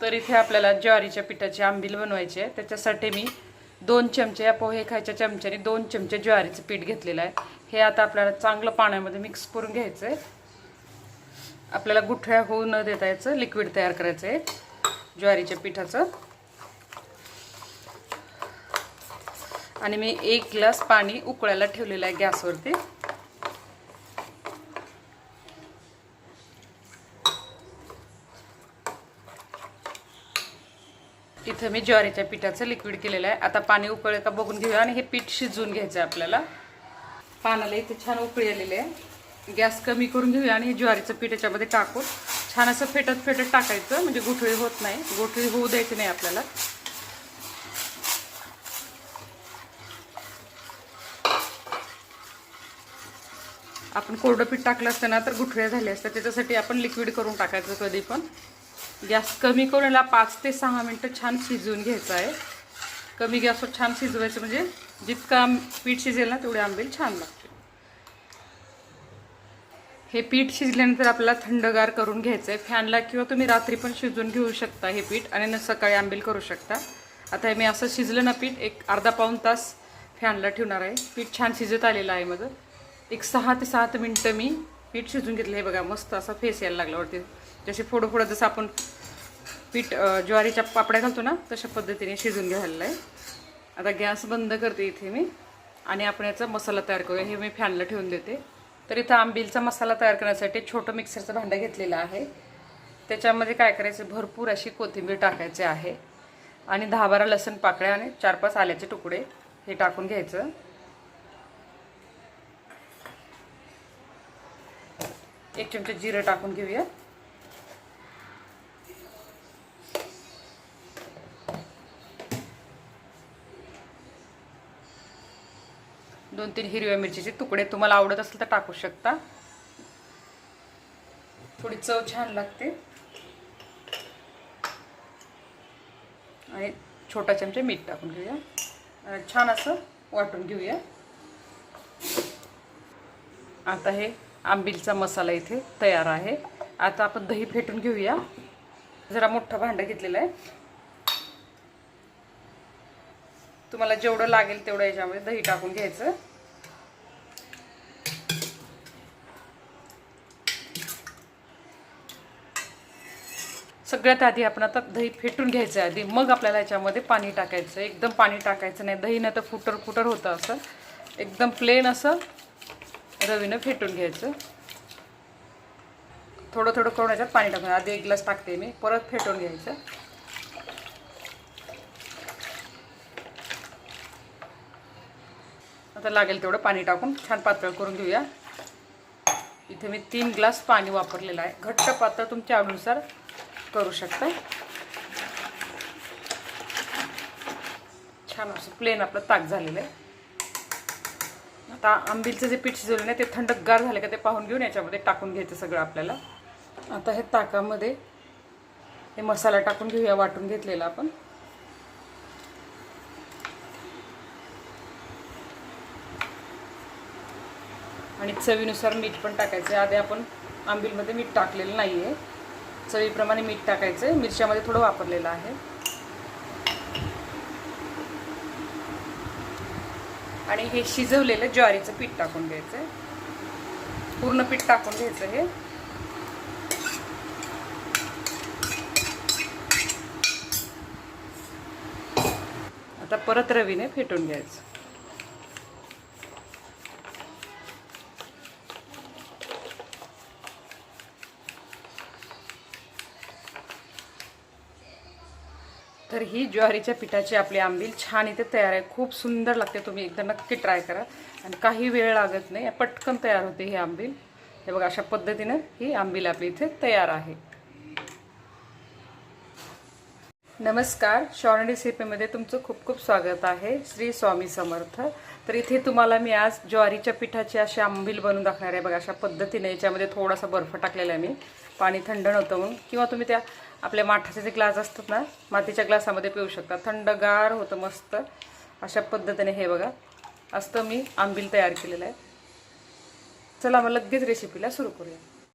तर इथे आपल्याला ज्वारीच्या पिठाची आंबील बनवायची आहे. त्याच्यासाठी मी दोन चमचे या पोहे खायच्या चमच्याने दोन चमचे ज्वारीचं पीठ घेतलेलं आहे. हे आता आपल्याला चांगलं पाण्यामध्ये मिक्स करून घ्यायचं आहे आपल्याला गुठळ्या होऊ न देता याचं लिक्विड तयार करायचं आहे ज्वारीच्या पिठाचं. आणि मी एक ग्लास पाणी उकळायला ठेवलेलं आहे गॅसवरती. इथं मी ज्वारीच्या पिठाचं लिक्विड केलेलं आहे. आता पाणी उकळे का बघून घेऊया आणि हे पीठ शिजवून घ्यायचं आहे आपल्याला. पानाला इथे छान उकळी आलेली आहे. गॅस कमी करून घेऊया आणि हे ज्वारीचं पीठ याच्यामध्ये टाकून छान असं फेटत फेटत टाकायचं म्हणजे गुठळी होत नाही. गुठळी होऊ द्यायची नाही आपल्याला. आपण कोरडं पीठ टाकलं असतं ना तर गुठळ्या झाल्या असतात. त्याच्यासाठी आपण लिक्विड करून टाकायचं कधी पण गॅस कमी करून याला पाच ते सहा मिनटं छान शिजवून घ्यायचं आहे. कमी गॅसवर छान शिजवायचं म्हणजे जितका पीठ शिजेल ना तेवढे आंबेल छान लागते हे पीठ शिजल्यानंतर आपल्याला थंडगार करून घ्यायचं आहे. फॅनला किंवा तुम्ही रात्री पण शिजवून घेऊ शकता हे पीठ आणि न सकाळी आंबेल करू शकता. आता हे मी असं शिजलं ना पीठ एक अर्धा पाऊण तास फॅनला ठेवणार आहे. पीठ छान शिजत आलेलं आहे माझं. एक सहा ते सात मिनटं मी पीठ शिजून घेतलं. हे बघा मस्त असा फेस यायला लागला वरती. जसे फोडं फोडं जसं आपण पीठ ज्वारीच्या पापड्या घालतो ना तशा पद्धतीने शिजून घ्यायला आहे. आता गॅस बंद करते इथे मी. आणि आपण याचा मसाला तयार करूया. हे मी फॅनला ठेवून देते. तर इथं आंबीलचा मसाला तयार करण्यासाठी छोटं मिक्सरचं भांडं घेतलेलं आहे. त्याच्यामध्ये काय करायचं भरपूर अशी कोथिंबीर टाकायची आहे. आणि दहा बारा लसण पाकळ्या आणि चार पाच आल्याचे तुकडे हे टाकून घ्यायचं. एक चमचा जिरं टाकून घेऊया. दोन तीन हिरव्या मिरचीचे तुकडे तुम्हाला आवडत असेल तर टाकू शकता. थोडी चव छान लागते. आणि छोटा चमचा मीठ टाकून घेऊया. छान असं वाटून घेऊया. आता हे आंबीलचा मसाला इथे तयार आहे. आता आपण दही फेटून घेऊया. जरा मोठं भांडं घेतलेलं आहे. तुम्हाला जेवढं लागेल तेवढं याच्यामध्ये दही टाकून घ्यायचं. सगळ्यात आधी आपण आता दही फेटून घ्यायचं आहे. आधी मग आपल्याला याच्यामध्ये पाणी टाकायचं. एकदम पाणी टाकायचं नाही. दही नाही तर फुटर फुटर होतं असं. एकदम प्लेन असं रवीनं फेटून घ्यायचं. थोडं थोडं करून याच्यात पाणी टाकून आधी एक ग्लास टाकते मी परत फेटून घ्यायचं. आता लागेल तेवढं पाणी टाकून छान पातळ करून घेऊया. इथे मी तीन ग्लास पाणी वापरलेलं आहे. घट्ट पातळ तुमच्या आवडीनुसार करू शकता छान असं प्लेन आपलं ताक झालेलं आहे. आता आंबीलचं जे पीठ शिजवलं नाही ते थंडगार झालं का ते पाहून घेऊन याच्यामध्ये टाकून घ्यायचं सगळं आपल्याला. आता हे ताकामध्ये हे मसाला टाकून घेऊया वाटून घेतलेला आपण. आणि चवीनुसार मीठ पण टाकायचं आहे. आधी आपण आंबीलमध्ये मीठ टाकलेलं नाही आहे चवीप्रमाणे मीठ टाकायचं आहे. मिरच्यामध्ये थोडं वापरलेलं आहे. आणि हे शिजवलेलं ज्वारीचं पीठ टाकून घ्यायचं आहे पूर्ण पीठ टाकून घ्यायचं हे. आता परत रवीने फेटून घ्यायचं. तर ही ज्वारीच्या पिठाची आपली आंबील छान इथे तयार आहे. खूप सुंदर लागते. तुम्ही एकदा नक्की ट्राय करा. आणि काही वेळ लागत नाही. पटकन तयार होते ही आंबील. हे बघा अशा पद्धतीनं ही आंबील आपली इथे तयार आहे. नमस्कार शॉर्न रेसिपीमध्ये तुमचं खूप खूप स्वागत आहे. श्री स्वामी समर्थ. तर इथे तुम्हाला मी आज ज्वारीच्या पिठाची अशी आंबील बनवून दाखणार आहे. बघा अशा पद्धतीने याच्यामध्ये थोडासा बर्फ टाकलेला आहे मी. पाणी थंड नव्हतं म्हणून. किंवा तुम्ही त्या आपल्या माठाचे जे ग्लास असतात ना मातीच्या ग्लासामध्ये पिऊ शकता. थंडगार होतं मस्त. अशा पद्धतीने हे बघा. असतं मी आंबील तयार केलेलं आहे. चला मग लगेच रेसिपीला सुरू करूया.